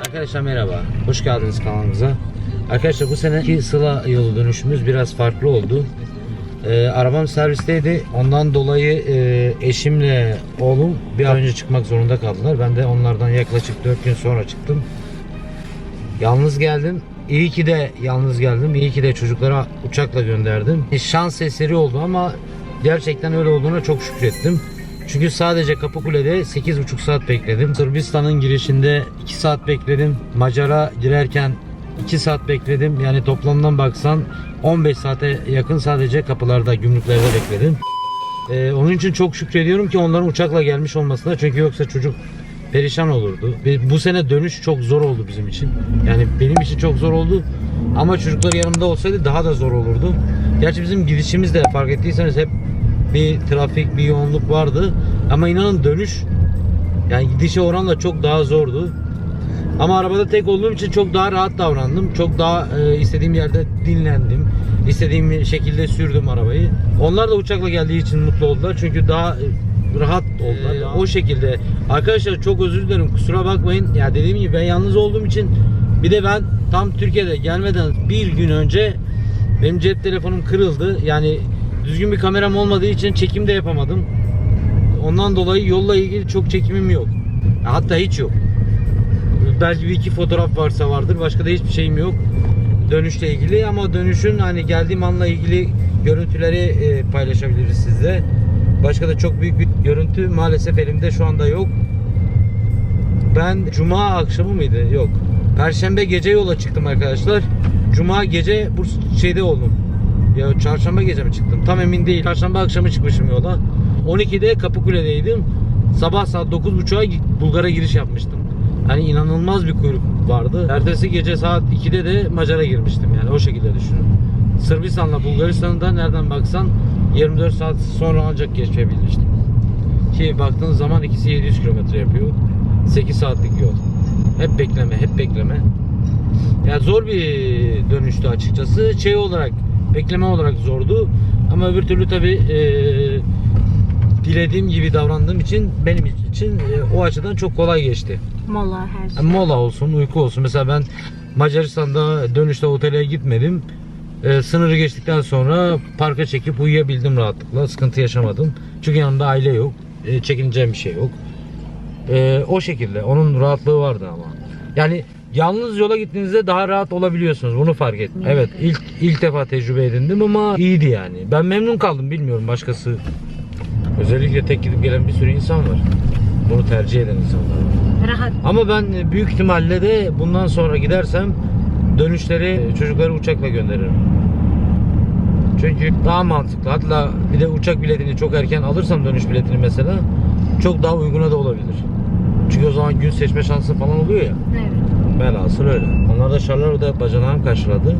Arkadaşlar merhaba. Hoş geldiniz kanalımıza. Arkadaşlar bu seneki Sıla yolu dönüşümüz biraz farklı oldu. Ee, arabam servisteydi. Ondan dolayı e, eşimle oğlum bir an önce çıkmak zorunda kaldılar. Ben de onlardan yaklaşık 4 gün sonra çıktım. Yalnız geldim. İyi ki de yalnız geldim. İyi ki de çocuklara uçakla gönderdim. Şans eseri oldu ama gerçekten öyle olduğuna çok şükrettim. Çünkü sadece Kapıkule'de 8,5 saat bekledim. Sırbistan'ın girişinde 2 saat bekledim. Macar'a girerken 2 saat bekledim. Yani toplamdan baksan 15 saate yakın sadece kapılarda, gümrüklerde bekledim. Ee, onun için çok şükrediyorum ki onların uçakla gelmiş olmasına. Çünkü yoksa çocuk perişan olurdu. Bu sene dönüş çok zor oldu bizim için. Yani benim için çok zor oldu. Ama çocuklar yanımda olsaydı daha da zor olurdu. Gerçi bizim gidişimiz de fark ettiyseniz hep bir trafik, bir yoğunluk vardı. Ama inanın dönüş yani gidişe oranla çok daha zordu. Ama arabada tek olduğum için çok daha rahat davrandım. Çok daha e, istediğim yerde dinlendim. İstediğim şekilde sürdüm arabayı. Onlar da uçakla geldiği için mutlu oldular. Çünkü daha e, rahat oldular. o şekilde. Arkadaşlar çok özür dilerim. Kusura bakmayın. Ya dediğim gibi ben yalnız olduğum için bir de ben tam Türkiye'de gelmeden bir gün önce benim cep telefonum kırıldı. Yani düzgün bir kameram olmadığı için çekim de yapamadım. Ondan dolayı yolla ilgili çok çekimim yok. Hatta hiç yok. Belki bir iki fotoğraf varsa vardır. Başka da hiçbir şeyim yok. Dönüşle ilgili ama dönüşün hani geldiğim anla ilgili görüntüleri e, paylaşabiliriz sizle. Başka da çok büyük bir görüntü maalesef elimde şu anda yok. Ben cuma akşamı mıydı? Yok. Perşembe gece yola çıktım arkadaşlar. Cuma gece bu şeyde oldum. Ya çarşamba gece mi çıktım? Tam emin değil. Çarşamba akşamı çıkmışım yola. 12'de Kapıkule'deydim. Sabah saat 9.30'a Bulgar'a giriş yapmıştım. Hani inanılmaz bir kuyruk vardı. Ertesi gece saat 2'de de Macar'a girmiştim yani o şekilde düşünün. Sırbistan'la Bulgaristan'ı da nereden baksan 24 saat sonra ancak geçebilmiştim. Ki baktığınız zaman ikisi 700 kilometre yapıyor. 8 saatlik yol. Hep bekleme, hep bekleme. Ya zor bir dönüştü açıkçası. Şey olarak, bekleme olarak zordu. Ama öbür türlü tabi dilediğim gibi davrandığım için benim için e, o açıdan çok kolay geçti. Mola her şey. Mola olsun, uyku olsun. Mesela ben Macaristan'da dönüşte otele gitmedim. Ee, sınırı geçtikten sonra parka çekip uyuyabildim rahatlıkla. Sıkıntı yaşamadım. Çünkü yanımda aile yok. Ee, çekineceğim bir şey yok. Ee, o şekilde. Onun rahatlığı vardı ama. Yani yalnız yola gittiğinizde daha rahat olabiliyorsunuz. Bunu fark ettim. Evet ilk ilk defa tecrübe edindim ama iyiydi yani. Ben memnun kaldım. Bilmiyorum başkası. Özellikle tek gidip gelen bir sürü insan var. Bunu tercih eden insanlar var. Rahat. Ama ben büyük ihtimalle de bundan sonra gidersem dönüşleri çocukları uçakla gönderirim. Çünkü daha mantıklı. Hatta bir de uçak biletini çok erken alırsam dönüş biletini mesela çok daha uyguna da olabilir. Çünkü o zaman gün seçme şansı falan oluyor ya. Evet. Velhasıl öyle. Onlar da Şarlar'da bacanağım karşıladı.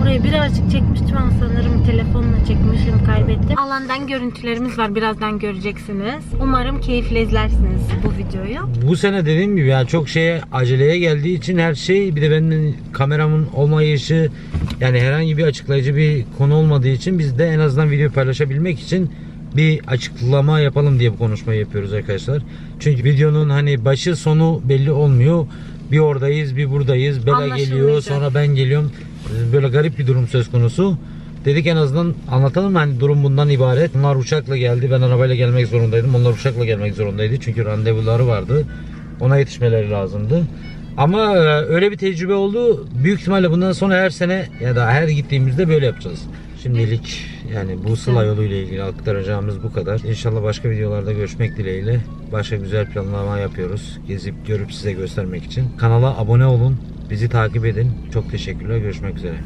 Burayı birazcık çekmiştim ama sanırım telefonla çekmişim kaybettim. Alandan görüntülerimiz var birazdan göreceksiniz. Umarım keyifle izlersiniz bu videoyu. Bu sene dediğim gibi yani çok şeye aceleye geldiği için her şey bir de benim kameramın olmayışı yani herhangi bir açıklayıcı bir konu olmadığı için biz de en azından video paylaşabilmek için bir açıklama yapalım diye bu konuşmayı yapıyoruz arkadaşlar. Çünkü videonun hani başı sonu belli olmuyor. Bir oradayız, bir buradayız. Bela geliyor, sonra ben geliyorum. Böyle garip bir durum söz konusu. Dedik en azından anlatalım hani durum bundan ibaret. Onlar uçakla geldi. Ben arabayla gelmek zorundaydım. Onlar uçakla gelmek zorundaydı. Çünkü randevuları vardı. Ona yetişmeleri lazımdı. Ama e, öyle bir tecrübe oldu. Büyük ihtimalle bundan sonra her sene ya da her gittiğimizde böyle yapacağız. Şimdilik yani bu Sıla yolu ile ilgili aktaracağımız bu kadar. İnşallah başka videolarda görüşmek dileğiyle. Başka güzel planlama yapıyoruz. Gezip görüp size göstermek için. Kanala abone olun. Bizi takip edin. Çok teşekkürler. Görüşmek üzere.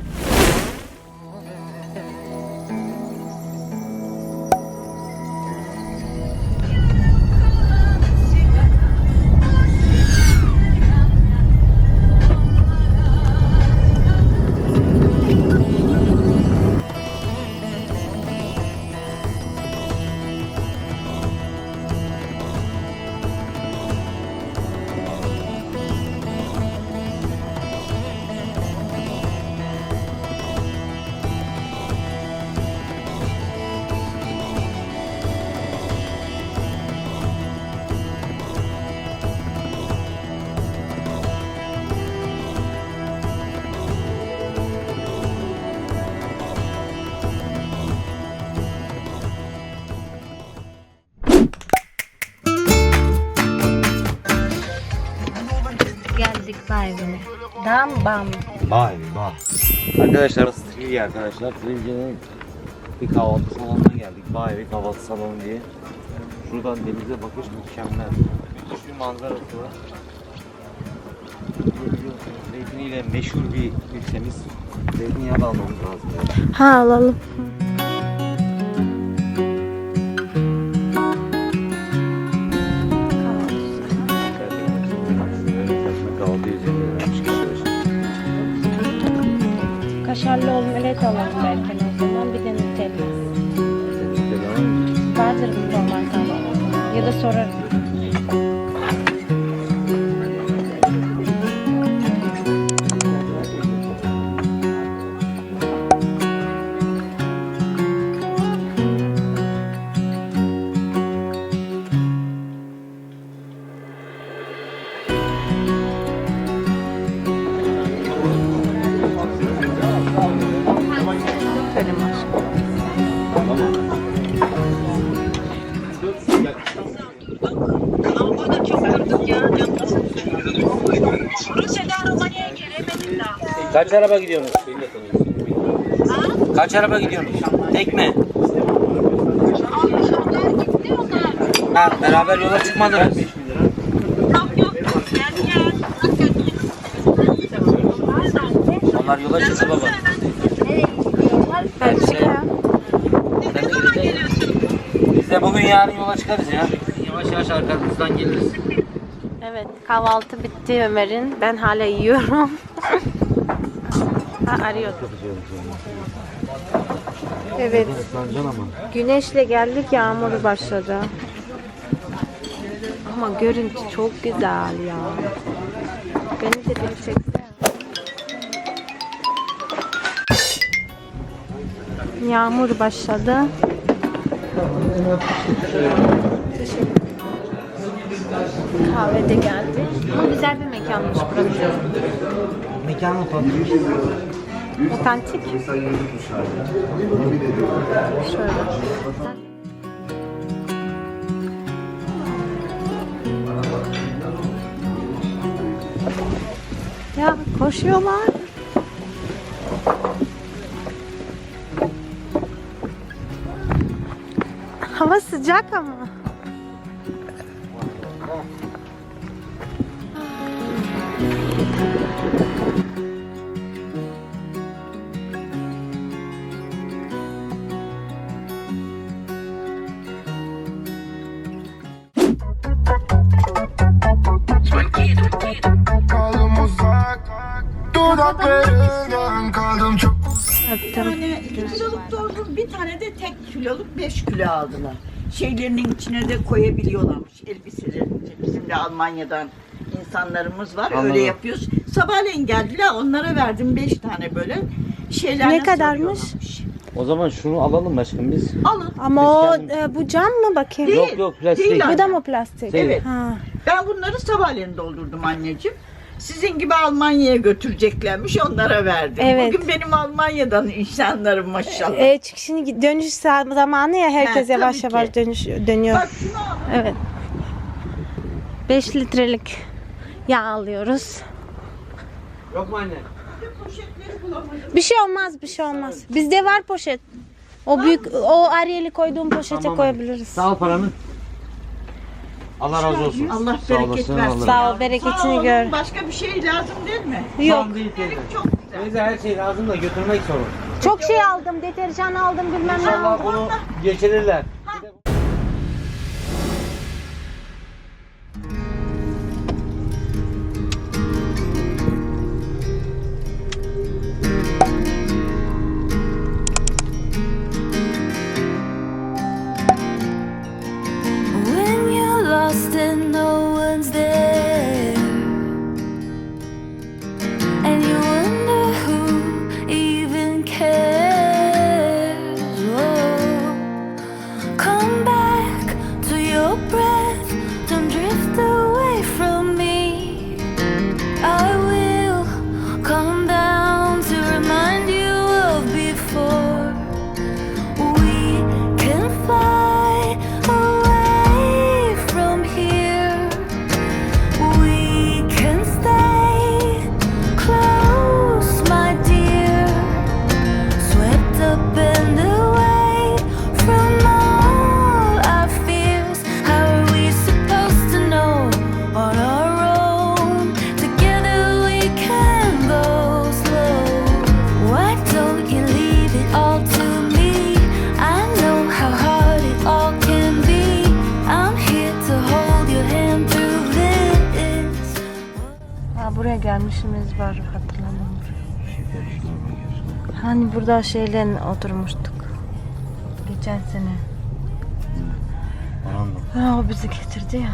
Dam bam. Vay vay. Arkadaşlar burası Trilye arkadaşlar. Trilye'nin bir kahvaltı salonuna geldik. Vay bir kahvaltı salonu diye. Şuradan denize bakış mükemmel. Bir manzarası var. Zeytiniyle meşhur bir ülkemiz. Zeytinyağı da almamız lazım. Ha alalım. Omelet alalım belki o zaman. Bir de Nutella. Vardır normal kahvaltı. Ya da sorarım. Kaç araba gidiyorsunuz? Kaç araba gidiyorsunuz? Tek mi? Ha, beraber yola çıkmadınız. Onlar yola çıktı baba. Gideceksin. Biz de bugün yarın yola çıkarız ya. Yavaş yavaş arkamızdan geliriz. Evet kahvaltı bitti Ömer'in. Ben hala yiyorum. Ha arıyordu. Evet. Güneşle geldik yağmur başladı. Ama görüntü çok güzel ya. Beni de bir çeksene. Yağmur başladı. Kahve de geldi. Ama güzel bir mekanmış burası. Mekanı otantik. Otantik. Şöyle. Ya koşuyorlar. Hava sıcak ama. Kaldım uzak Dudaklarından kaldım çok Öptüm. tane 2 kiloluk doldum, bir tane de tek kiloluk 5 kilo aldılar. Şeylerinin içine de koyabiliyorlarmış elbiselerin. Bizim de Almanya'dan insanlarımız var. Anladım. Öyle yapıyoruz. Sabahleyin geldiler onlara verdim 5 tane böyle şeyler Ne kadarmış? O zaman şunu alalım aşkım biz. Alın. Ama o Biz e, bu cam mı bakayım? Değil. Yok yok plastik. Değil Bu da mı plastik? Evet. Ha. Ben bunları sabahleyin doldurdum anneciğim. Sizin gibi Almanya'ya götüreceklermiş onlara verdim. Evet. Bugün benim Almanya'dan insanlarım maşallah. E, çünkü şimdi dönüş sa- zamanı ya herkes He, yavaş tabii yavaş ki. dönüş dönüyor. Bak şunu alın. Evet. 5 litrelik yağ alıyoruz. Yok mu anne? Bir şey olmaz, bir şey olmaz. Bizde var poşet. O büyük o Ariel'i koyduğum poşete Tamam. koyabiliriz. Sağ ol paranı. Allah razı olsun. Allah Sağ bereket olasın, versin. Allah- Sağ ol, bereketini Sağ olun. gör. Başka bir şey lazım değil mi? Yok. Tamam değil teyze. Çok güzel. Teyze her şey lazım da götürmek sorun. Çok şey aldım, deterjan aldım, bilmem ne İnşallah aldım. bunu geçirirler. Burada şeyle oturmuştuk. Geçen sene. Ha, o bizi getirdi ya.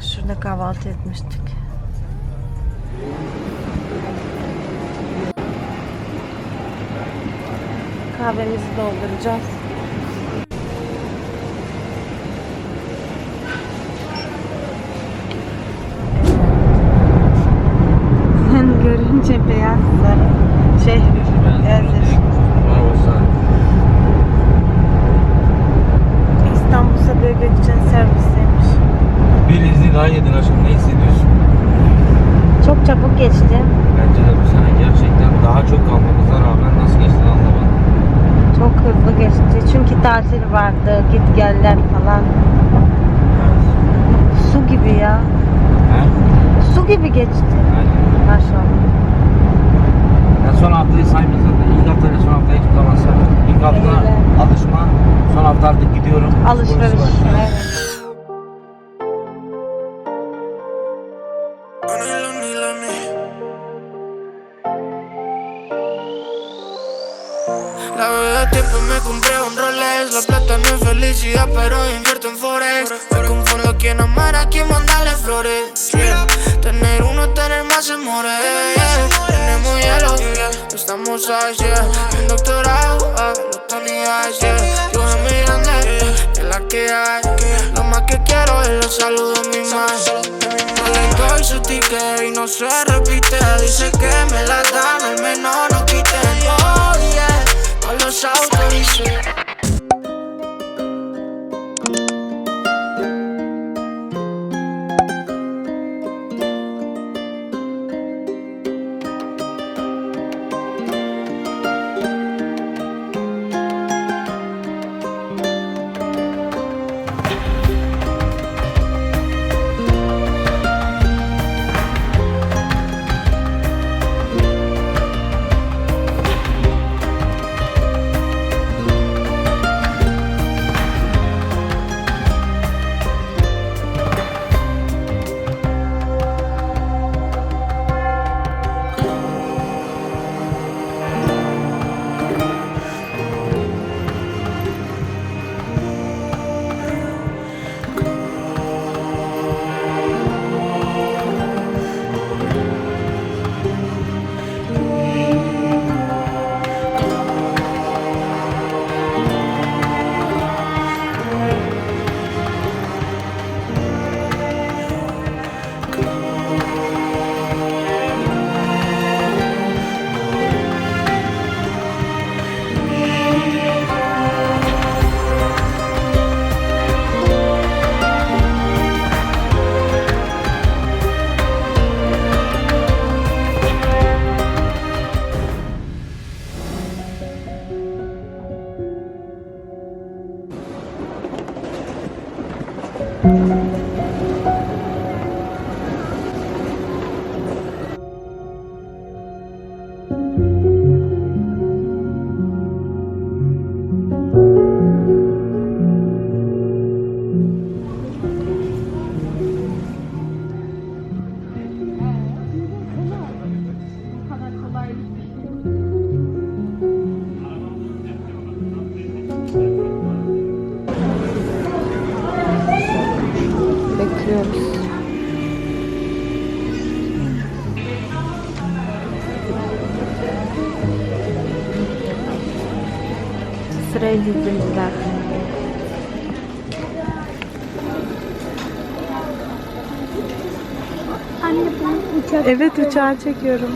Şurada kahvaltı etmiştik. Kahvemizi dolduracağız. Sen görünce beyaz sarı. Şey, beyaz yeşil. İstanbul'a bebek için servisiymiş. Bir izi daha yedin aşkım ne hissediyorsun? Çok çabuk geçti. Bence de bu sene gerçekten daha çok kalmamıza rağmen nasıl geçti anlamadım. Çok hızlı geçti. Çünkü tatil vardı, git geller falan. Su gibi ya. He? Su gibi geçti. Aynen. Maşallah. Ben son haftayı saymayız zaten. İlk hafta ile son haftayı tutamazsam. İlk hafta Öyle. alışma. Son hafta artık gidiyorum. Alışveriş. Evet. La de tiempo me compré un Rolex La plata no es felicidad pero invierto en Forex Me confundo a quien amar, a quien mandarle flores yeah. Tener uno, tener más amores. Tenemos hielo, estamos yeah. Un doctorado, ah, Ice, yeah. Yo soy mi grande, es la que hay Lo más que quiero es los saludos mi madre doy su ticket y no se repite Dice que me la dan, al menos no quiten Oh yeah, no los autorice Dizildiler. Anne ben uçak Evet uçağı çekiyorum.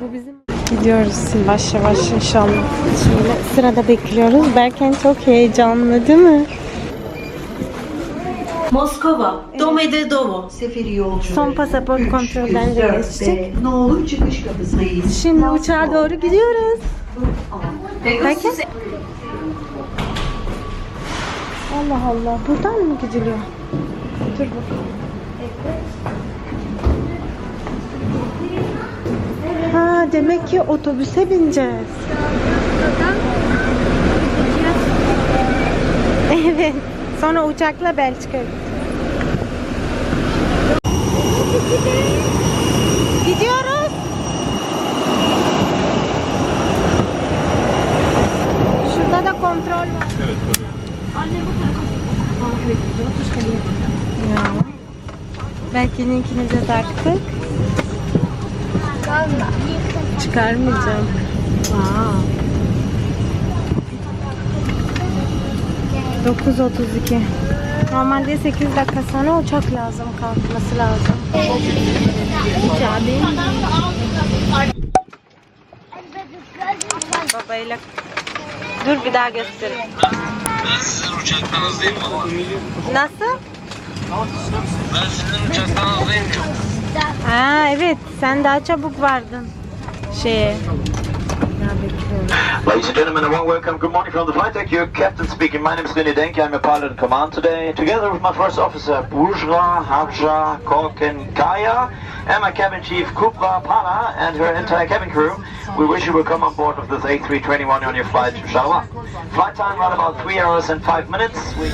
Bu bizim Gidiyoruz yavaş yavaş inşallah. Şimdi sırada bekliyoruz. Berken çok heyecanlı değil mi? Moskova, Domodedovo. seferi yolcu. Son pasaport kontrolden de geçtik. Ne olur çıkış kapısındayız. Şimdi uçağa doğru gidiyoruz. Berken? Allah Allah. Buradan mı gidiliyor? Dur bakalım. Ha demek ki otobüse bineceğiz. Evet. Sonra uçakla Belçika'ya Gidiyoruz. Şurada da kontrol var. Ya. Belki linkinize taktık. Çıkarmayacağım. Aa. 9.32 Normalde 8 dakika sonra uçak lazım kalkması lazım. Babayla Dur bir daha göstereyim. Ben sizin uçaktan hızlıyım ama. Nasıl? Ben sizin uçaktan hızlıyım çok. Ha evet sen daha çabuk vardın şeye. Ladies and gentlemen, a warm welcome. Good morning from the flight deck. Your captain speaking. My name is Vinny Denke. I'm a pilot in command today. Together with my first officer, Bourgeois Habja Kolkenkaya, and my cabin chief, Kupra Pala, and her entire cabin crew, we wish you welcome on board of this A321 on your flight to Sharjah. Flight time right about 3 hours and 5 minutes. We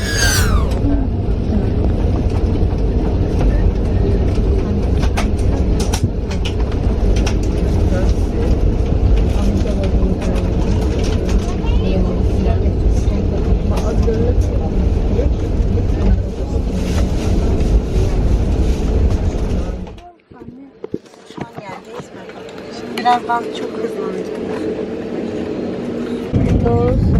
Birazdan çok hızlanacağım. 9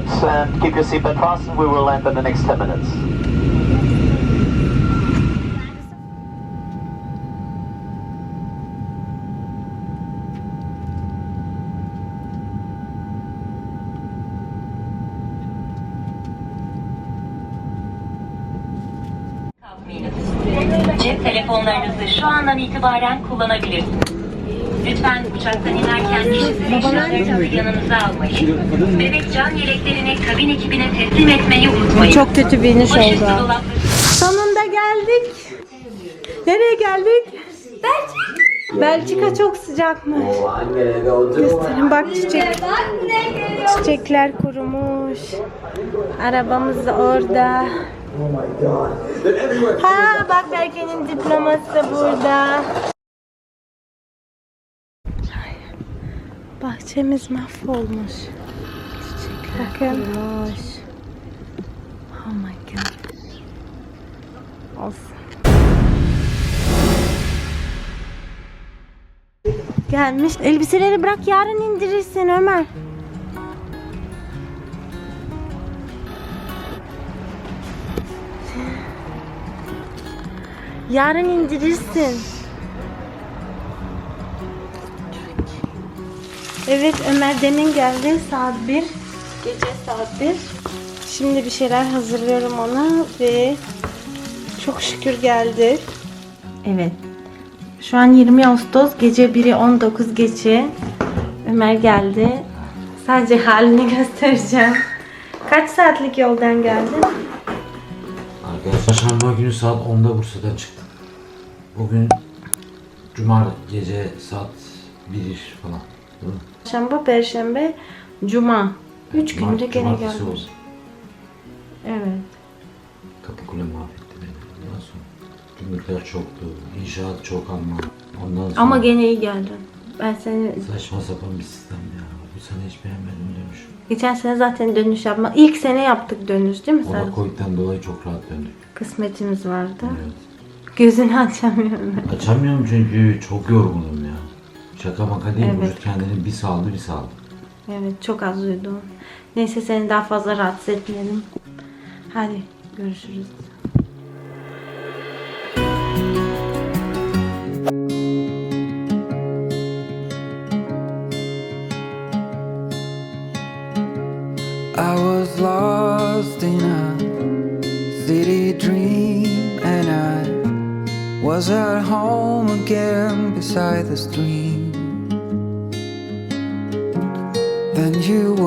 seated and keep your seatbelt fastened. We will land in the next 10 minutes. Cep telefonlarınızı şu andan itibaren kullanabilirsiniz. Lütfen uçaktan inerken kişisel eşyalarınızı yanınıza almayın. Bebek can yeleklerini kabin ekibine teslim etmeyi unutmayın. Çok kötü bir iniş oldu. Sonunda geldik. Nereye geldik? Belçika. Belçika çok sıcakmış. Gösterin bak çiçek. Çiçekler kurumuş. Arabamız da orada. Ha bak Berke'nin diploması da burada. Bahçemiz mahvolmuş. Çiçekler kurumuş. Oh my god. Olsun. Gelmiş. Elbiseleri bırak yarın indirirsin Ömer. Yarın indirirsin. Evet Ömer demin geldi saat 1. Gece saat 1. Şimdi bir şeyler hazırlıyorum ona ve çok şükür geldi. Evet. Şu an 20 Ağustos gece 1'i 19 geçe. Ömer geldi. Sadece halini göstereceğim. Kaç saatlik yoldan geldin? Arkadaşlar Şarma günü saat 10'da Bursa'dan çıktım. Bugün Cuma gece saat 1 falan. Çarşamba, Perşembe, Cuma. 3 Cuma- günde gene cumartesi geldim. oldu. Evet. Kapıkule mahvetti beni. Ondan sonra gümrükler çoktu. İnşaat çok ama. Ondan sonra Ama gene iyi geldin. Ben seni saçma sapan bir sistem ya. Bu sene hiç beğenmedim demiş. geçen sene zaten dönüş yapma. İlk sene yaptık dönüş değil mi sen? Ona Covid'den dolayı çok rahat döndük. Kısmetimiz vardı. Evet. Gözünü açamıyorum. Açamıyorum çünkü çok yorgunum ya. Şaka maka değil. Evet. Vücut kendini bir saldı bir saldı. Evet çok az uyudum. Neyse seni daha fazla rahatsız etmeyelim. Hadi görüşürüz. I was lost in a city dream, and I was at home again beside the stream. you